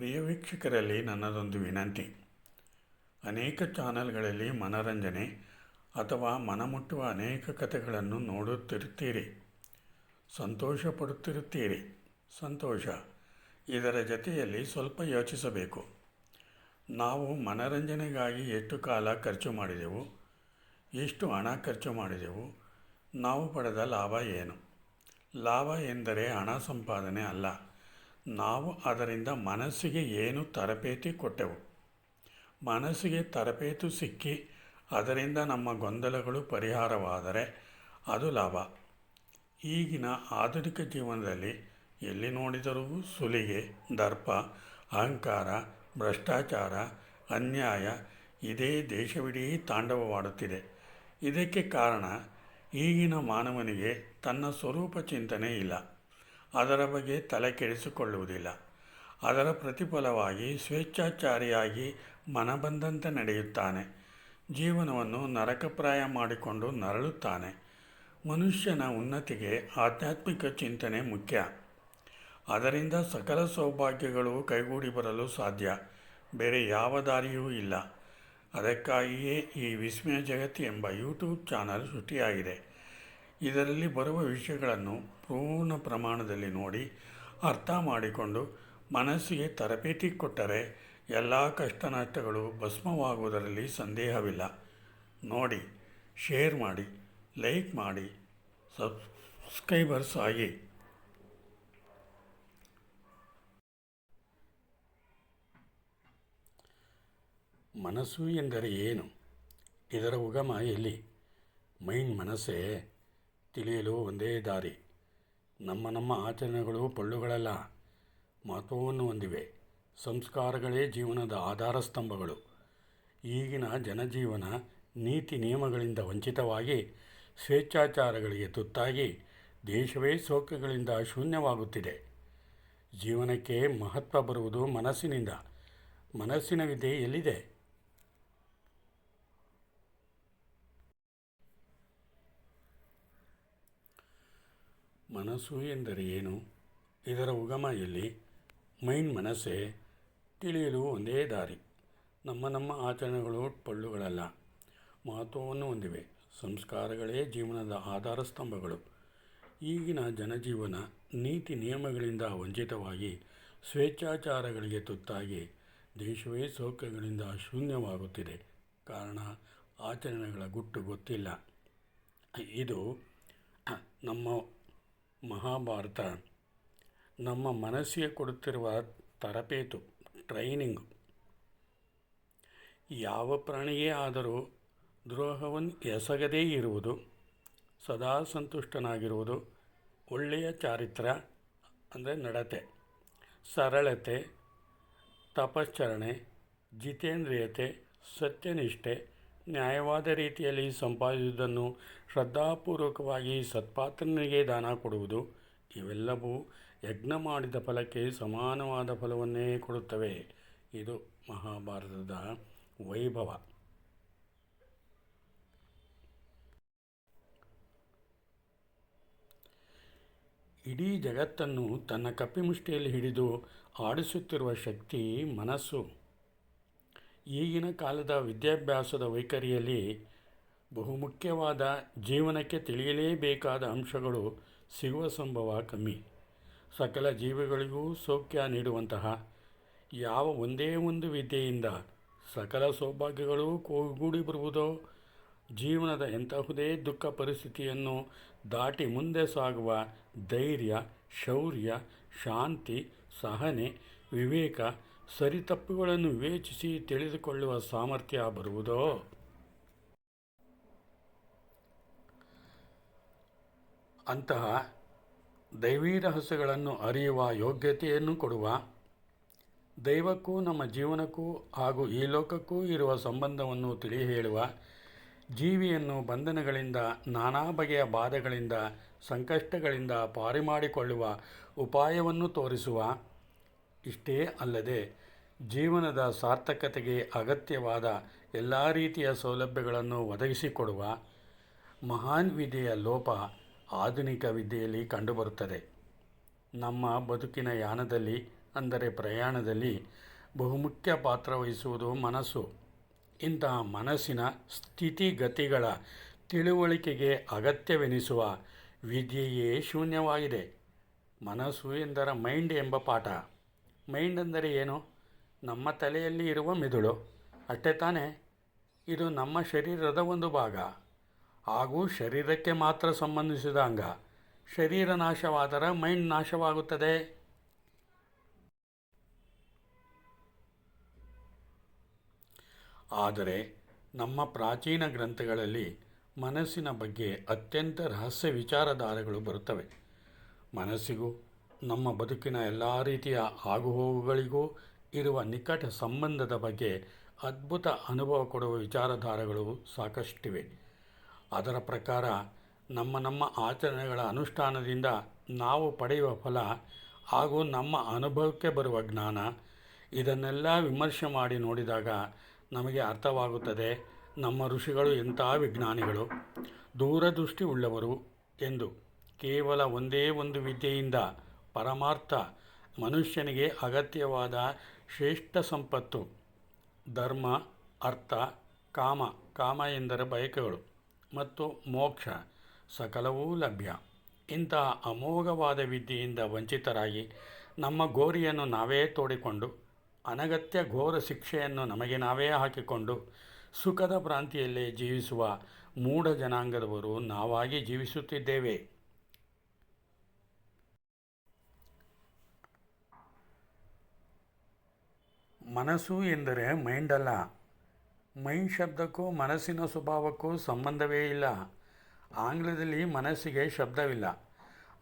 ಪ್ರಿಯ ವೀಕ್ಷಕರಲ್ಲಿ ನನ್ನದೊಂದು ವಿನಂತಿ. ಅನೇಕ ಚಾನೆಲ್ಗಳಲ್ಲಿ ಮನರಂಜನೆ ಅಥವಾ ಮನಮುಟ್ಟುವ ಅನೇಕ ಕಥೆಗಳನ್ನು ನೋಡುತ್ತಿರುತ್ತೀರಿ. ಸಂತೋಷ ಪಡುತ್ತಿರುತ್ತೀರಿ ಸಂತೋಷ. ಇದರ ಜೊತೆಯಲ್ಲಿ ಸ್ವಲ್ಪ ಯೋಚಿಸಬೇಕು. ನಾವು ಮನರಂಜನೆಗಾಗಿ ಎಷ್ಟು ಕಾಲ ಖರ್ಚು ಮಾಡಿದೆವು? ಎಷ್ಟು ಹಣ ಖರ್ಚು ಮಾಡಿದೆವು? ನಾವು ಪಡೆದ ಲಾಭ ಏನು? ಲಾಭ ಎಂದರೆ ಹಣ ಸಂಪಾದನೆ ಅಲ್ಲ. ನಾವು ಅದರಿಂದ ಮನಸ್ಸಿಗೆ ಏನು ತರಬೇತಿ ಕೊಟ್ಟೆವು? ಮನಸ್ಸಿಗೆ ತರಬೇತು ಸಿಕ್ಕಿ ಅದರಿಂದ ನಮ್ಮ ಗೊಂದಲಗಳು ಪರಿಹಾರವಾದರೆ ಅದು ಲಾಭ. ಈಗಿನ ಆಧುನಿಕ ಜೀವನದಲ್ಲಿ ಎಲ್ಲಿ ನೋಡಿದರೂ ಸುಲಿಗೆ, ದರ್ಪ, ಅಹಂಕಾರ, ಭ್ರಷ್ಟಾಚಾರ, ಅನ್ಯಾಯ ಇದೇ ದೇಶವಿಡೀ ತಾಂಡವವಾಡುತ್ತಿದೆ. ಇದಕ್ಕೆ ಕಾರಣ ಈಗಿನ ಮಾನವನಿಗೆ ತನ್ನ ಸ್ವರೂಪ ಚಿಂತನೆ ಇಲ್ಲ. ಅದರ ಬಗ್ಗೆ ತಲೆ ಕೆಡಿಸಿಕೊಳ್ಳುವುದಿಲ್ಲ. ಅದರ ಪ್ರತಿಫಲವಾಗಿ ಸ್ವೇಚ್ಛಾಚಾರಿಯಾಗಿ ಮನಬಂದಂತೆ ನಡೆಯುತ್ತಾನೆ. ಜೀವನವನ್ನು ನರಕಪ್ರಾಯ ಮಾಡಿಕೊಂಡು ನರಳುತ್ತಾನೆ. ಮನುಷ್ಯನ ಉನ್ನತಿಗೆ ಆಧ್ಯಾತ್ಮಿಕ ಚಿಂತನೆ ಮುಖ್ಯ. ಅದರಿಂದ ಸಕಲ ಸೌಭಾಗ್ಯಗಳು ಕೈಗೂಡಿ ಬರಲು ಸಾಧ್ಯ. ಬೇರೆ ಯಾವ ದಾರಿಯೂ ಇಲ್ಲ. ಅದಕ್ಕಾಗಿಯೇ ಈ ವಿಸ್ಮಯ ಜಗತ್ತು ಎಂಬ ಯೂಟ್ಯೂಬ್ ಚಾನಲ್ ಸೃಷ್ಟಿಯಾಗಿದೆ. ಇದರಲ್ಲಿ ಬರುವ ವಿಷಯಗಳನ್ನು ಪೂರ್ಣ ಪ್ರಮಾಣದಲ್ಲಿ ನೋಡಿ ಅರ್ಥ ಮಾಡಿಕೊಂಡು ಮನಸ್ಸಿಗೆ ತರಬೇತಿ ಕೊಟ್ಟರೆ ಎಲ್ಲ ಕಷ್ಟ ನಷ್ಟಗಳು ಭಸ್ಮವಾಗುವುದರಲ್ಲಿ ಸಂದೇಹವಿಲ್ಲ. ನೋಡಿ, ಶೇರ್ ಮಾಡಿ, ಲೈಕ್ ಮಾಡಿ, ಸಬ್ಸ್ಕ್ರೈಬರ್ಸ್ ಆಗಿ. ಮನಸ್ಸು ಎಂದರೆ ಏನು? ಇದರ ಉಗಮ ಎಲ್ಲಿ? ಮೈಂಡ್ ಮನಸ್ಸೇ. ತಿಳಿಯಲು ಒಂದೇ ದಾರಿ. ನಮ್ಮ ನಮ್ಮ ಆಚರಣೆಗಳು ಪಳ್ಳುಗಳಲ್ಲ, ಮಹತ್ವವನ್ನು ಹೊಂದಿವೆ. ಸಂಸ್ಕಾರಗಳೇ ಜೀವನದ ಆಧಾರ ಸ್ತಂಭಗಳು. ಈಗಿನ ಜನಜೀವನ ನೀತಿ ನಿಯಮಗಳಿಂದ ವಂಚಿತವಾಗಿ, ಸ್ವೇಚ್ಛಾಚಾರಗಳಿಗೆ ತುತ್ತಾಗಿ, ದೇಶವೇ ಸೌಖ್ಯಗಳಿಂದ ಶೂನ್ಯವಾಗುತ್ತಿದೆ. ಜೀವನಕ್ಕೆ ಮಹತ್ವ ಬರುವುದು ಮನಸ್ಸಿನಿಂದ. ಮನಸ್ಸಿನ ವಿದ್ಯೆ ಎಲ್ಲಿದೆ? ಮನಸ್ಸು ಎಂದರೆ ಏನು? ಇದರ ಉಗಮ ಎಲ್ಲಿ ಮೈಂಡ್ ಮನಸ್ಸೇ ತಿಳಿಯಲು ಒಂದೇ ದಾರಿ. ನಮ್ಮ ನಮ್ಮ ಆಚರಣೆಗಳು ಪಳ್ಳುಗಳಲ್ಲ. ಮಹತ್ವವನ್ನು ಹೊಂದಿವೆ. ಸಂಸ್ಕಾರಗಳೇ ಜೀವನದ ಆಧಾರ ಸ್ತಂಭಗಳು. ಈಗಿನ ಜನಜೀವನ ನೀತಿ ನಿಯಮಗಳಿಂದ ವಂಚಿತವಾಗಿ ಸ್ವೇಚ್ಛಾಚಾರಗಳಿಗೆ ತುತ್ತಾಗಿ ದೇಶವೇ ಸೌಖ್ಯಗಳಿಂದ ಶೂನ್ಯವಾಗುತ್ತಿದೆ. ಕಾರಣ ಆಚರಣೆಗಳ ಗುಟ್ಟು ಗೊತ್ತಿಲ್ಲ. ಇದು ನಮ್ಮ ಮಹಾಭಾರತ. ನಮ್ಮ ಮನಸ್ಸಿಗೆ ಕೊಡುತ್ತಿರುವ ತರಬೇತು, ಟ್ರೈನಿಂಗು. ಯಾವ ಪ್ರಾಣಿಯೇ ಆದರೂ ದ್ರೋಹವನ್ನು ಎಸಗದೇ ಇರುವುದು, ಸದಾ ಸಂತುಷ್ಟನಾಗಿರುವುದು ಒಳ್ಳೆಯ ಚಾರಿತ್ರ, ಅಂದರೆ ನಡತೆ. ಸರಳತೆ, ತಪಶ್ಚರಣೆ, ಜಿತೇಂದ್ರಿಯತೆ, ಸತ್ಯನಿಷ್ಠೆ ನ್ಯಾಯವಾದ ರೀತಿಯಲ್ಲಿ ಸಂಪಾದಿಸುವುದನ್ನು ಶ್ರದ್ಧಾಪೂರ್ವಕವಾಗಿ ಸತ್ಪಾತ್ರನಿಗೆ ದಾನ ಕೊಡುವುದು ಇವೆಲ್ಲವೂ ಯಜ್ಞ ಮಾಡಿದ ಫಲಕ್ಕೆ ಸಮಾನವಾದ ಫಲವನ್ನೇ ಕೊಡುತ್ತವೆ. ಇದು ಮಹಾಭಾರತದ ವೈಭವ. ಇಡೀ ಜಗತ್ತನ್ನು ತನ್ನ ಕಪ್ಪಿಮುಷ್ಟಿಯಲ್ಲಿ ಹಿಡಿದು ಆಡಿಸುತ್ತಿರುವ ಶಕ್ತಿ ಮನಸ್ಸು. ಈಗಿನ ಕಾಲದ ವಿದ್ಯಾಭ್ಯಾಸದ ವೈಖರಿಯಲ್ಲಿ ಬಹುಮುಖ್ಯವಾದ ಜೀವನಕ್ಕೆ ತಿಳಿಯಲೇಬೇಕಾದ ಅಂಶಗಳು ಸಿಗುವ ಸಂಭವ ಕಮ್ಮಿ. ಸಕಲ ಜೀವಿಗಳಿಗೂ ಸೌಖ್ಯ ನೀಡುವಂತಹ ಯಾವ ಒಂದೇ ಒಂದು ವಿದ್ಯೆಯಿಂದ ಸಕಲ ಸೌಭಾಗ್ಯಗಳು ಕೂಡಿ ಬರುವುದೋ ಜೀವನದ ಎಂತಹುದೇ ದುಃಖ ಪರಿಸ್ಥಿತಿಯನ್ನು ದಾಟಿ ಮುಂದೆ ಸಾಗುವ ಧೈರ್ಯ, ಶೌರ್ಯ, ಶಾಂತಿ, ಸಹನೆ, ವಿವೇಕ ಸರಿತಪ್ಪುಗಳನ್ನು ವಿವೇಚಿಸಿ ತಿಳಿದುಕೊಳ್ಳುವ ಸಾಮರ್ಥ್ಯ ಬರುವುದೋ? ಅಂತಹ ದೈವೀ ರಹಸ್ಯಗಳನ್ನು ಅರಿಯುವ ಯೋಗ್ಯತೆಯನ್ನು ಕೊಡುವ, ದೈವಕ್ಕೂ ನಮ್ಮ ಜೀವನಕ್ಕೂ ಹಾಗೂ ಈ ಲೋಕಕ್ಕೂ ಇರುವ ಸಂಬಂಧವನ್ನು ತಿಳಿ ಹೇಳುವ ಜೀವಿಯನ್ನು ಬಂಧನಗಳಿಂದ, ನಾನಾ ಬಗೆಯ ಬಾಧೆಗಳಿಂದ, ಸಂಕಷ್ಟಗಳಿಂದ ಪಾರಿಮಾಡಿಕೊಳ್ಳುವ ಉಪಾಯವನ್ನು ತೋರಿಸುವ, ಇಷ್ಟೇ ಅಲ್ಲದೆ ಜೀವನದ ಸಾರ್ಥಕತೆಗೆ ಅಗತ್ಯವಾದ ಎಲ್ಲ ರೀತಿಯ ಸೌಲಭ್ಯಗಳನ್ನು ಒದಗಿಸಿಕೊಡುವ ಮಹಾನ್ ವಿದ್ಯೆಯ ಲೋಪ ಆಧುನಿಕ ವಿದ್ಯೆಯಲ್ಲಿ ಕಂಡುಬರುತ್ತದೆ. ನಮ್ಮ ಬದುಕಿನ ಯಾನದಲ್ಲಿ, ಅಂದರೆ ಪ್ರಯಾಣದಲ್ಲಿ, ಬಹುಮುಖ್ಯ ಪಾತ್ರ ವಹಿಸುವುದು ಮನಸ್ಸು. ಇಂತಹ ಮನಸ್ಸಿನ ಸ್ಥಿತಿಗತಿಗಳ ತಿಳುವಳಿಕೆಗೆ ಅಗತ್ಯವೆನಿಸುವ ವಿದ್ಯೆಯೇ ಶೂನ್ಯವಾಗಿದೆ. ಮನಸ್ಸು ಎಂದರ ಮೈಂಡ್ ಎಂಬ ಪಾಠ. ಮೈಂಡ್ ಅಂದರೆ ಏನು? ನಮ್ಮ ತಲೆಯಲ್ಲಿ ಇರುವ ಮೆದುಳು. ಅಷ್ಟೇ ತಾನೇ, ಇದು ನಮ್ಮ ಶರೀರದ ಒಂದು ಭಾಗ. ಹಾಗೂ ಶರೀರಕ್ಕೆ ಮಾತ್ರ ಸಂಬಂಧಿಸಿದ ಅಂಗ. ಶರೀರ ನಾಶವಾದರೆ ಮೈಂಡ್ ನಾಶವಾಗುತ್ತದೆ. ಆದರೆ ನಮ್ಮ ಪ್ರಾಚೀನ ಗ್ರಂಥಗಳಲ್ಲಿ ಮನಸ್ಸಿನ ಬಗ್ಗೆ ಅತ್ಯಂತ ರಹಸ್ಯ ವಿಚಾರಧಾರೆಗಳು ಬರುತ್ತವೆ. ಮನಸ್ಸಿಗೂ ನಮ್ಮ ಬದುಕಿನ ಎಲ್ಲ ರೀತಿಯ ಆಗುಹೋಗುಗಳಿಗೂ ಇರುವ ನಿಕಟ ಸಂಬಂಧದ ಬಗ್ಗೆ ಅದ್ಭುತ ಅನುಭವ ಕೊಡುವ ವಿಚಾರಧಾರೆಗಳು ಸಾಕಷ್ಟಿವೆ. ಅದರ ಪ್ರಕಾರ ನಮ್ಮ ನಮ್ಮ ಆಚರಣೆಗಳ ಅನುಷ್ಠಾನದಿಂದ ನಾವು ಪಡೆಯುವ ಫಲ ಹಾಗೂ ನಮ್ಮ ಅನುಭವಕ್ಕೆ ಬರುವ ಜ್ಞಾನ, ಇದನ್ನೆಲ್ಲ ವಿಮರ್ಶೆ ಮಾಡಿ ನೋಡಿದಾಗ ನಮಗೆ ಅರ್ಥವಾಗುತ್ತದೆ, ನಮ್ಮ ಋಷಿಗಳು ಎಂಥ ವಿಜ್ಞಾನಿಗಳು ದೂರದೃಷ್ಟಿ ಉಳ್ಳವರು ಎಂದು. ಕೇವಲ ಒಂದೇ ಒಂದು ವಿದ್ಯೆಯಿಂದ ಪರಮಾರ್ಥ ಮನುಷ್ಯನಿಗೆ ಅಗತ್ಯವಾದ ಶ್ರೇಷ್ಠ ಸಂಪತ್ತು, ಧರ್ಮ, ಅರ್ಥ, ಕಾಮ ಕಾಮ ಎಂದರೆ ಬಯಕೆಗಳು ಮತ್ತು ಮೋಕ್ಷ ಸಕಲವೂ ಲಭ್ಯ. ಇಂತಹ ಅಮೋಘವಾದ ವಿದ್ಯೆಯಿಂದ ವಂಚಿತರಾಗಿ ನಮ್ಮ ಗೋರಿಯನ್ನು ನಾವೇ ತೋಡಿಕೊಂಡು, ಅನಗತ್ಯ ಘೋರ ಶಿಕ್ಷೆಯನ್ನು ನಮಗೆ ನಾವೇ ಹಾಕಿಕೊಂಡು, ಸುಖದ ಭ್ರಾಂತಿಯಲ್ಲೇ ಜೀವಿಸುವ ಮೂಢ ಜನಾಂಗದವರು ನಾವಾಗಿ ಜೀವಿಸುತ್ತಿದ್ದೇವೆ. ಮನಸ್ಸು ಎಂದರೆ ಮೈಂಡ್ ಅಲ್ಲ. ಮೈಂಡ್ ಶಬ್ದಕ್ಕೂ ಮನಸ್ಸಿನ ಸ್ವಭಾವಕ್ಕೂ ಸಂಬಂಧವೇ ಇಲ್ಲ. ಆಂಗ್ಲದಲ್ಲಿ ಮನಸ್ಸಿಗೆ ಶಬ್ದವಿಲ್ಲ.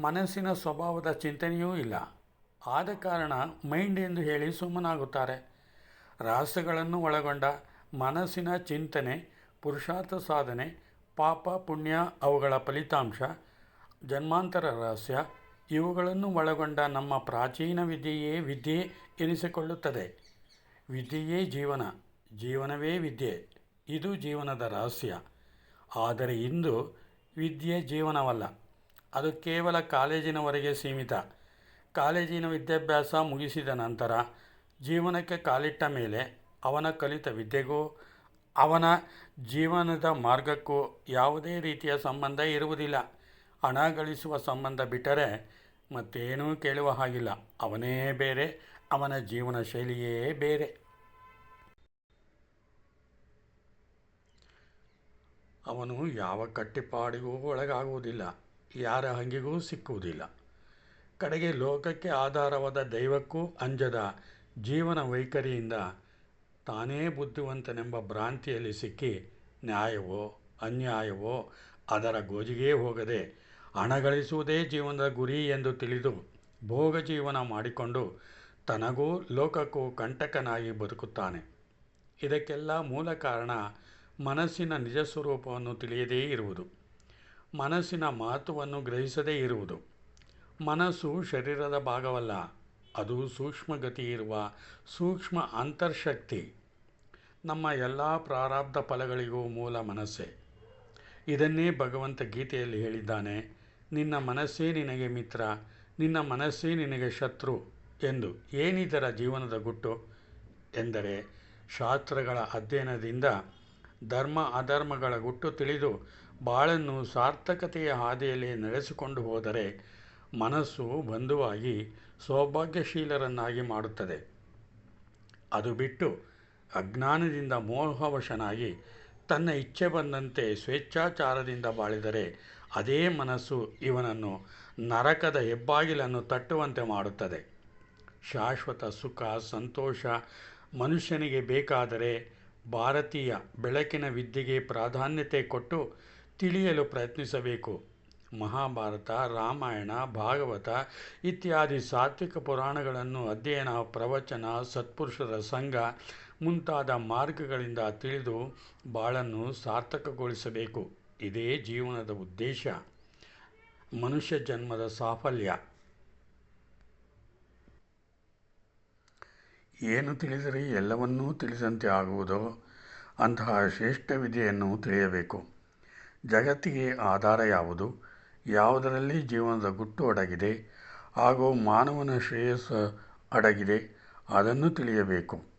ಮನಸ್ಸಿನ ಸ್ವಭಾವದ ಚಿಂತನೆಯೂ ಇಲ್ಲ. ಆದ ಕಾರಣ ಮೈಂಡ್ ಎಂದು ಹೇಳಿ ಸುಮ್ಮನಾಗುತ್ತಾರೆ. ರಹಸ್ಯಗಳನ್ನು ಒಳಗೊಂಡ ಮನಸ್ಸಿನ ಚಿಂತನೆ, ಪುರುಷಾರ್ಥ ಸಾಧನೆ, ಪಾಪ, ಪುಣ್ಯ ಅವುಗಳ ಫಲಿತಾಂಶ, ಜನ್ಮಾಂತರ ರಹಸ್ಯ ಇವುಗಳನ್ನು ಒಳಗೊಂಡ ನಮ್ಮ ಪ್ರಾಚೀನ ವಿದ್ಯೆಯೇ ವಿದ್ಯೆ ಎನಿಸಿಕೊಳ್ಳುತ್ತದೆ. ವಿದ್ಯೆಯೇ ಜೀವನ, ಜೀವನವೇ ವಿದ್ಯೆ, ಇದು ಜೀವನದ ರಹಸ್ಯ. ಆದರೆ ಇಂದು ವಿದ್ಯೆ ಜೀವನವಲ್ಲ, ಅದು ಕೇವಲ ಕಾಲೇಜಿನವರೆಗೆ ಸೀಮಿತ. ಕಾಲೇಜಿನ ವಿದ್ಯಾಭ್ಯಾಸ ಮುಗಿಸಿದ ನಂತರ ಜೀವನಕ್ಕೆ ಕಾಲಿಟ್ಟ ಮೇಲೆ ಅವನ ಕಲಿತ ವಿದ್ಯೆಗೂ, ಅವನ ಜೀವನದ ಮಾರ್ಗಕ್ಕೂ ಯಾವುದೇ ರೀತಿಯ ಸಂಬಂಧ ಇರುವುದಿಲ್ಲ. ಹಣ ಗಳಿಸುವ ಸಂಬಂಧ ಬಿಟ್ಟರೆ ಮತ್ತೇನೂ ಕೇಳುವ ಹಾಗಿಲ್ಲ. ಅವನೇ ಬೇರೆ ಅವನ ಜೀವನ ಶೈಲಿಯೇ ಬೇರೆ. ಅವನು ಯಾವ ಕಟ್ಟಿಪಾಡಿಗೂ ಒಳಗಾಗುವುದಿಲ್ಲ, ಯಾರ ಹಂಗಿಗೂ ಸಿಕ್ಕುವುದಿಲ್ಲ. ಕಡೆಗೆ ಲೋಕಕ್ಕೆ ಆಧಾರವಾದ ದೈವಕ್ಕೂ ಅಂಜದ ಜೀವನ ವೈಖರಿಯಿಂದ ತಾನೇ ಬುದ್ಧಿವಂತನೆಂಬ ಭ್ರಾಂತಿಯಲ್ಲಿ ಸಿಕ್ಕಿ ನ್ಯಾಯವೋ ಅನ್ಯಾಯವೋ ಅದರ ಗೋಜಿಗೇ ಹೋಗದೆ ಹಣ ಗಳಿಸುವುದೇ ಜೀವನದ ಗುರಿ ಎಂದು ತಿಳಿದು ಭೋಗ ಜೀವನ ಮಾಡಿಕೊಂಡು ತನಗೂ ಲೋಕಕ್ಕೂ ಕಂಟಕನಾಗಿ ಬದುಕುತ್ತಾನೆ. ಇದಕ್ಕೆಲ್ಲ ಮೂಲ ಕಾರಣ ಮನಸ್ಸಿನ ನಿಜ ಸ್ವರೂಪವನ್ನು ತಿಳಿಯದೇ ಇರುವುದು. ಮನಸ್ಸಿನ ಮಹತ್ವವನ್ನು ಗ್ರಹಿಸದೇ ಇರುವುದು. ಮನಸ್ಸು ಶರೀರದ ಭಾಗವಲ್ಲ, ಅದು ಸೂಕ್ಷ್ಮಗತಿ ಇರುವ ಸೂಕ್ಷ್ಮ ಅಂತರ್ಶಕ್ತಿ. ನಮ್ಮ ಎಲ್ಲ ಪ್ರಾರಬ್ಧ ಫಲಗಳಿಗೂ ಮೂಲ ಮನಸ್ಸೇ. ಇದನ್ನೇ ಭಗವಂತ ಗೀತೆಯಲ್ಲಿ ಹೇಳಿದ್ದಾನೆ, ನಿನ್ನ ಮನಸ್ಸೇ ನಿನಗೆ ಮಿತ್ರ, ನಿನ್ನ ಮನಸ್ಸೇ ನಿನಗೆ ಶತ್ರು. ಎಂದು ಏನಿದರ ಜೀವನದ ಗುಟ್ಟು ಎಂದರೆ ಶಾಸ್ತ್ರಗಳ ಅಧ್ಯಯನದಿಂದ ಧರ್ಮ ಅಧರ್ಮಗಳ ಗುಟ್ಟು ತಿಳಿದು ಬಾಳನ್ನು ಸಾರ್ಥಕತೆಯ ಹಾದಿಯಲ್ಲಿ ನಡೆಸಿಕೊಂಡು ಹೋದರೆ ಮನಸ್ಸು ಬಂಧುವಾಗಿ ಸೌಭಾಗ್ಯಶೀಲರನ್ನಾಗಿ ಮಾಡುತ್ತದೆ. ಅದು ಬಿಟ್ಟು ಅಜ್ಞಾನದಿಂದ ಮೋಹವಶನಾಗಿ ತನ್ನ ಇಚ್ಛೆ ಬಂದಂತೆ ಸ್ವೇಚ್ಛಾಚಾರದಿಂದ ಬಾಳಿದರೆ ಅದೇ ಮನಸ್ಸು ಇವನನ್ನು ನರಕದ ಹೆಬ್ಬಾಗಿಲನ್ನು ತಟ್ಟುವಂತೆ ಮಾಡುತ್ತದೆ. ಶಾಶ್ವತ ಸುಖ, ಸಂತೋಷ. ಮನುಷ್ಯನಿಗೆ ಬೇಕಾದರೆ ಭಾರತೀಯ ಬೆಳಕಿನ ವಿದ್ಯೆಗೆ ಪ್ರಾಧಾನ್ಯತೆ ಕೊಟ್ಟು ತಿಳಿಯಲು ಪ್ರಯತ್ನಿಸಬೇಕು. ಮಹಾಭಾರತ, ರಾಮಾಯಣ, ಭಾಗವತ ಇತ್ಯಾದಿ ಸಾತ್ವಿಕ ಪುರಾಣಗಳನ್ನು ಅಧ್ಯಯನ, ಪ್ರವಚನ, ಸತ್ಪುರುಷರ ಸಂಘ ಮುಂತಾದ ಮಾರ್ಗಗಳಿಂದ ತಿಳಿದು ಬಾಳನ್ನು ಸಾರ್ಥಕಗೊಳಿಸಬೇಕು. ಇದೇ ಜೀವನದ ಉದ್ದೇಶ. ಮನುಷ್ಯ ಜನ್ಮದ ಸಾಫಲ್ಯ. ಏನು ತಿಳಿದರೆ ಎಲ್ಲವನ್ನೂ ತಿಳಿಸಂತೆ ಆಗುವುದೋ? ಅಂತಹ ಶ್ರೇಷ್ಠ ವಿದ್ಯೆಯನ್ನು ತಿಳಿಯಬೇಕು. ಜಗತ್ತಿಗೆ ಆಧಾರ ಯಾವುದು? ಯಾವುದರಲ್ಲಿ ಜೀವನದ ಗುಟ್ಟು ಅಡಗಿದೆ? ಹಾಗೂ ಮಾನವನ ಶ್ರೇಯಸ್ಸು ಅಡಗಿದೆ? ಅದನ್ನು ತಿಳಿಯಬೇಕು.